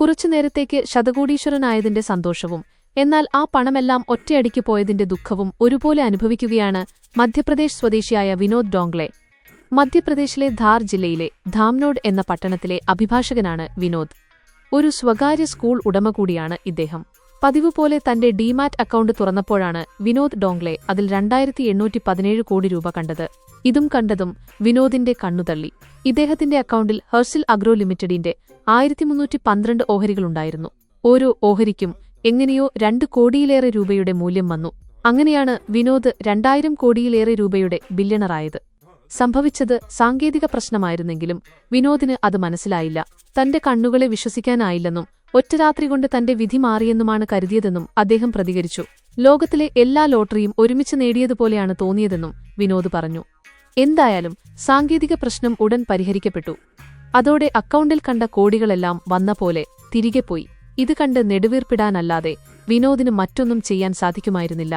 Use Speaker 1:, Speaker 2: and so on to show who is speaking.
Speaker 1: കുറച്ചുനേരത്തേക്ക് ശതകോടീശ്വരനായതിന്റെ സന്തോഷവും. എന്നാൽ ആ പണമെല്ലാം ഒറ്റയടിക്ക് പോയതിന്റെ ദുഃഖവും ഒരുപോലെ അനുഭവിക്കുകയാണ് മധ്യപ്രദേശ് സ്വദേശിയായ വിനോദ് ഡോംഗ്ലെ. മധ്യപ്രദേശിലെ ധാർ ജില്ലയിലെ ധാംനോഡ് എന്ന പട്ടണത്തിലെ അഭിഭാഷകനാണ് വിനോദ്. ഒരു സ്വകാര്യ സ്കൂൾ ഉടമ കൂടിയാണ് ഇദ്ദേഹം. പതിവ് പോലെ തന്റെ ഡിമാറ്റ് അക്കൗണ്ട് തുറന്നപ്പോഴാണ് വിനോദ് ഡോംഗ്ലെ അതിൽ രണ്ടായിരത്തി എണ്ണൂറ്റി പതിനേഴ് കോടി രൂപ കണ്ടത്. ഇതും കണ്ടതും വിനോദിന്റെ കണ്ണുതള്ളി. ഇദ്ദേഹത്തിന്റെ അക്കൗണ്ടിൽ ഹെർസിൽ അഗ്രോ ലിമിറ്റഡിന്റെ ആയിരത്തി മുന്നൂറ്റി പന്ത്രണ്ട് ഓഹരികളുണ്ടായിരുന്നു. ഓരോ ഓഹരിക്കും എങ്ങനെയോ രണ്ട് കോടിയിലേറെ രൂപയുടെ മൂല്യം വന്നു. അങ്ങനെയാണ് വിനോദ് രണ്ടായിരം കോടിയിലേറെ രൂപയുടെ ബില്യണറായത്. സംഭവിച്ചത് സാങ്കേതിക പ്രശ്നമായിരുന്നെങ്കിലും വിനോദിന് അത് മനസ്സിലായില്ല. തന്റെ കണ്ണുകളെ വിശ്വസിക്കാനായില്ലെന്നും ഒറ്റരാത്രി കൊണ്ട് തന്റെ വിധി മാറിയെന്നുമാണ് കരുതിയതെന്നും അദ്ദേഹം പ്രതികരിച്ചു ലോകത്തിലെ എല്ലാ ലോട്ടറിയും ഒരുമിച്ച് നേടിയതുപോലെയാണ് തോന്നിയതെന്നും വിനോദ് പറഞ്ഞു എന്തായാലും സാങ്കേതിക പ്രശ്നം ഉടൻ പരിഹരിക്കപ്പെട്ടു അതോടെ അക്കൗണ്ടിൽ കണ്ട കോടികളെല്ലാം വന്ന പോലെ തിരികെ പോയി ഇത് കണ്ട് നെടുവീർപ്പിടാനല്ലാതെ വിനോദിന് മറ്റൊന്നും ചെയ്യാൻ സാധിക്കുമായിരുന്നില്ല